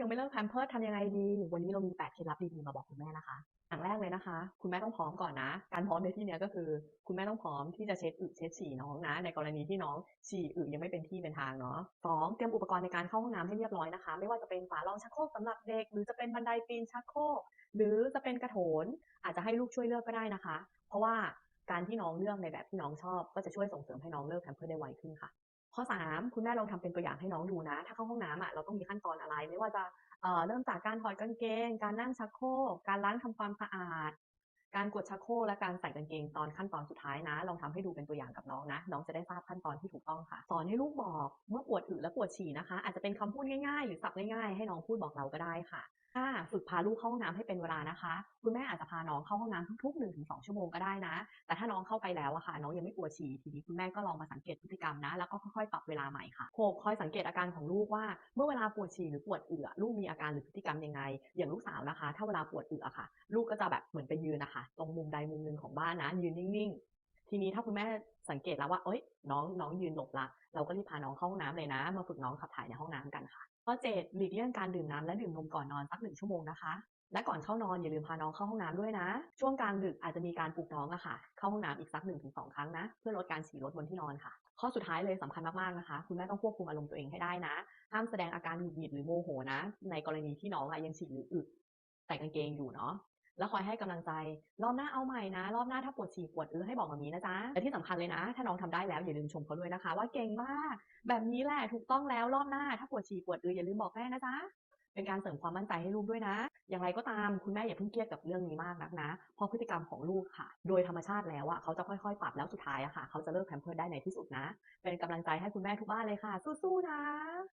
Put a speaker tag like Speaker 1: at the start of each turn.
Speaker 1: ยังไม่เลิกแพมเพิร์สทำยังไงดีวันนี้เรามี8เคล็ดลับดีๆมาบอกคุณแม่นะคะอย่างแรกเลยนะคะ คุณแม่ต้องพร้อมก่อนนะ การพร้อมในที่นี้ก็คือ คุณแม่ต้องพร้อมที่จะเช็ดอึเช็ดฉี่น้องนะ ในกรณีที่น้องฉี่อึยังไม่เป็นที่เป็นทางเนาะสองเตรียมอุปกรณ์ในการเข้าห้องน้ำให้เรียบร้อยนะคะ ไม่ว่าจะเป็นฝารองชักโครกสำหรับเด็ก หรือจะเป็นบันไดปีนชักโครกหรือจะเป็นกระโถน อาจจะให้ลูกช่วยเลือกก็ได้นะคะ เพราะว่าการที่น้องเลือกในแบบที่น้องชอบ ก็จะช่วยส่งเสริมให้น้องเลิกแพมเพิร์สได้ไวขึ้นค่ะ ข้อ 3 คุณแม่ลองทำเป็นตัวอย่างให้น้องดูนะ ถ้าเข้าห้องน้ำอะเราต้องมีขั้นตอนอะไร ไม่ว่าจะเอ่อเริ่มจากการถอดกางเกง การนั่งชักโครกการล้างทำความสะอาด การกดชักโครกและการใส่กางเกงตอนขั้นตอนสุดท้ายนะ ลองทำให้ดูเป็นตัวอย่างกับน้องนะ น้องจะได้ทราบขั้นตอนที่ถูกต้องค่ะ สอนให้ลูกบอกเมื่อปวดอึและปวดฉี่นะคะ อาจจะเป็นคำพูดง่ายๆ หรือศัพท์ง่ายๆ ให้น้องพูดบอกเราก็ได้ค่ะถ้าฝึกพาลูกเข้าห้องน้ำให้เป็นเวลานะคะ คุณแม่อาจจะพาน้องเข้าห้องน้ำทุกๆ1-2ชั่วโมงก็ได้นะ แต่ถ้าน้องเข้าไปแล้วอะค่ะ น้องยังไม่กลัวฉี่ทีนี้คุณแม่ก็ลองมาสังเกตพฤติกรรมนะ แล้วก็ค่อยๆปรับเวลาใหม่ค่ะหกคอยสังเกตอาการของลูกว่า เมื่อเวลาปวดฉี่หรือปวดเอึอลูกมีอาการหรือพฤติกรรมยังไง อย่างลูกสาวนะคะ ถ้าเวลาปวดเอึอค่ะ ลูกก็จะแบบเหมือนไปยืนนะคะ ตรงมุมใดมุมหนึ่งของบ้านนะยืนนิ่ง ทีนี้ถ้าคุณแม่สังเกตแล้วว่าเอ้ยน้องน้องยืนหลบละ เราก็รีบพาน้องเข้าห้องน้ำเลยนะ มาฝึกน้องขับถ่ายในห้องน้ำกันค่ะข้อเจ็ดหลีกเลี่ยงการดื่มน้ำและดื่มนมก่อนนอนสักหนึ่งชั่วโมงนะคะ และก่อนเข้านอนอย่าลืมพาน้องเข้าห้องน้ำด้วยนะ ช่วงกลางดึกอาจจะมีการปลุกน้องอะค่ะ เข้าห้องน้ำอีกสักหนึ่งถึงสองครั้งนะ เพื่อลดการฉี่รถบนที่นอนค่ะ ข้อสุดท้ายเลยสำคัญมากๆนะคะ คุณแม่ต้องควบคุมอารมณ์ตัวเองให้ได้นะ ห้ามแสดงอาการหงุดหงิดหรือโมโหนะ ในกรณีที่น้องอะยังฉี่หรืออึใส่กางเกงอยู่เนาะ แล้วคอยให้กำลังใจ รอบหน้าเอาใหม่นะ รอบหน้าถ้าปวดฉี่ปวดเอื้อให้บอกแบบนี้นะจ๊ะและที่สำคัญเลยนะ ถ้าน้องทำได้แล้วอย่าลืมชมเขาด้วยนะคะ ว่าเก่งมาก แบบนี้แหละถูกต้องแล้วรอบหน้าถ้าปวดฉี่ปวดเอื้ออย่าลืมบอกแม่นะจ๊ะเป็นการเสริมความมั่นใจให้ลูกด้วยนะ อย่างไรก็ตามคุณแม่อย่าเพิ่งเครียดกับเรื่องนี้มากนักนะ เพราะพฤติกรรมของลูกค่ะ โดยธรรมชาติแล้วอะเขาจะค่อยๆ ปรับแล้วสุดท้ายอะค่ะ เขาจะเลิกแพมเพิร์ได้ในที่สุดนะ เป็นกำลังใจให้คุณแม่ทุกบ้านเลยค่ะ สู้ๆนะ